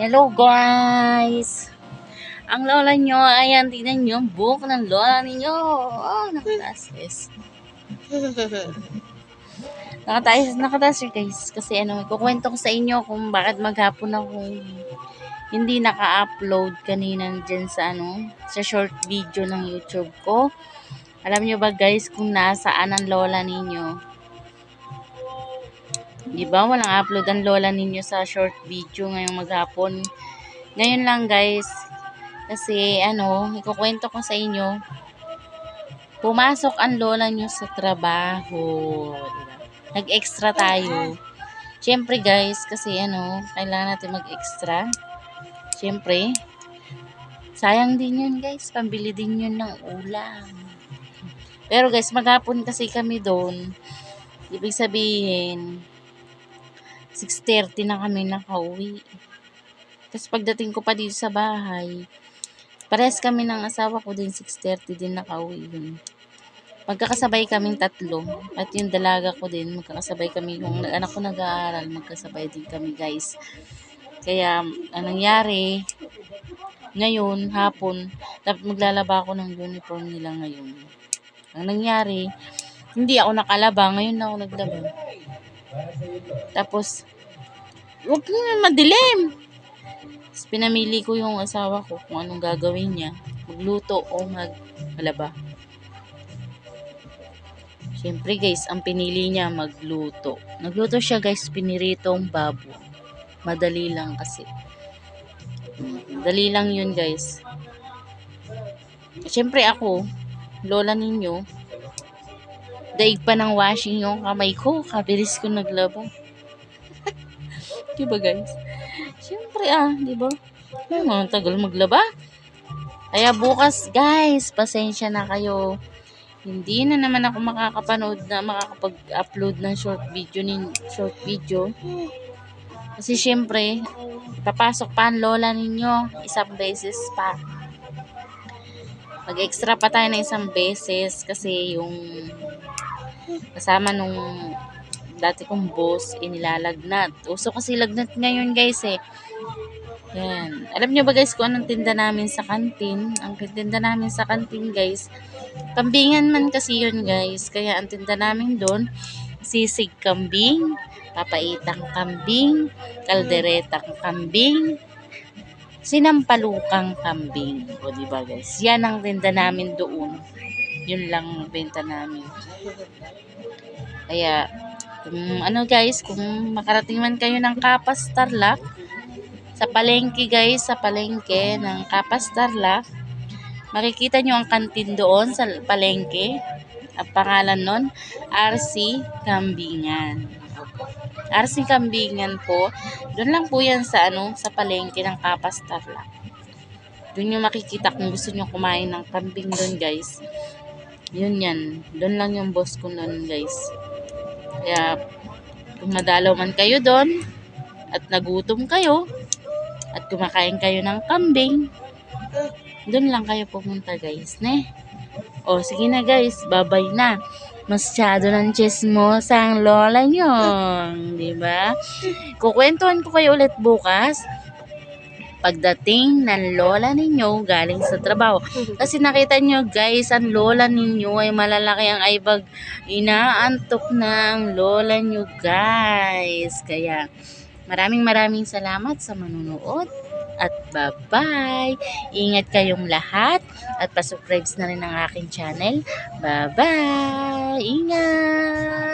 Hello guys! Ang lola nyo, ayan, tingnan nyo, ang buhok ng lola ninyo. Oh, nakataas guys. Nakataas, nakataas yun guys. Kasi ano, kukwento ko sa inyo kung bakit maghapon ako hindi naka-upload kanina dyan sa ano, sa short video ng YouTube ko. Alam nyo ba guys kung nasaan ang lola ninyo? Di ba? Walang upload ang lola ninyo sa short video ngayong maghapon. Ngayon lang guys, kasi ano, ikukwento ko sa inyo, pumasok ang lola nyo sa trabaho. Diba? Nag-extra tayo. Siyempre guys, kasi ano, kailangan natin mag-extra. Siyempre, sayang din yun guys, pambili din yun ng ulam. Pero guys, maghapon kasi kami doon. Ibig sabihin, 6.30 na kami nakauwi. Tapos pagdating ko pa dito sa bahay, parehas kami ng asawa ko din 6.30 din nakauwi yun. Magkakasabay kaming tatlo. At yung dalaga ko din, magkakasabay kami. Yung anak ko nag-aaral, magkasabay din kami guys. Kaya, ang nangyari, ngayon, hapon, dapat maglalaba ako ng uniform nila ngayon. Ang nangyari, hindi ako nakalaba. Ngayon na ako naglaba. Tapos, huwag na madilim. Tapos, pinamili ko yung asawa ko kung anong gagawin niya. Magluto o maghalaba. Siyempre guys, ang pinili niya magluto. Nagluto siya guys, piniritong babo. Madali lang kasi. Dali lang yun guys. Siyempre ako, lola ninyo, daig pa ng washing yung kamay ko. Kabilis ko naglaba. diba guys? Siyempre ah, diba? Ay, mga tagal maglaba. Kaya bukas guys, pasensya na kayo. Hindi na naman ako makakapanood na makakapag-upload ng short video ni short video. Kasi syempre, papasok pa ang lola ninyo isang beses pa. Mag-extra pa tayo ng isang beses kasi yung kasama nung dati kong boss inilalagnat. Uso kasi lagnat ngayon guys eh. Yan. Alam nyo ba guys kung anong tinda namin sa kantin? Ang tinda namin sa kantin guys, kambingan man kasi yun guys. Kaya ang tinda namin doon, sisig kambing, papaitang kambing, kalderetang kambing, sinampalukang kambing. O di ba guys? Yan ang tinda namin doon. Yun lang ang benta namin. Kaya, kung ano guys, kung makarating man kayo ng Kapas Tarlac, sa palengke guys, sa palengke ng Kapas Tarlac, makikita nyo ang kantin doon sa palengke. Ang pangalan nun, RC Kambingan. RC Kambingan po. Doon lang po yan sa ano, sa palengke ng Kapas Tarlac. Doon nyo makikita kung gusto nyo kumain ng kambing doon guys. Yun yan. Doon lang yung boss ko noon guys. Kaya kung nadalaw man kayo doon at nagutom kayo at kumakain kayo ng kambing, doon lang kayo pumunta guys, ne? O sige na guys, babay na. Masyado ng chismos ang lola nyo. Di ba? Kukwentuhan ko kayo ulit bukas pagdating ng lola ninyo galing sa trabaho. Kasi nakita nyo guys, ang lola ninyo ay malalaki ang aibag. Inaantok na ang lola nyo guys. Kaya maraming maraming salamat sa manunood. At bye-bye. Ingat kayong lahat. At pasubscribe na rin ang aking channel. Bye-bye. Ingat.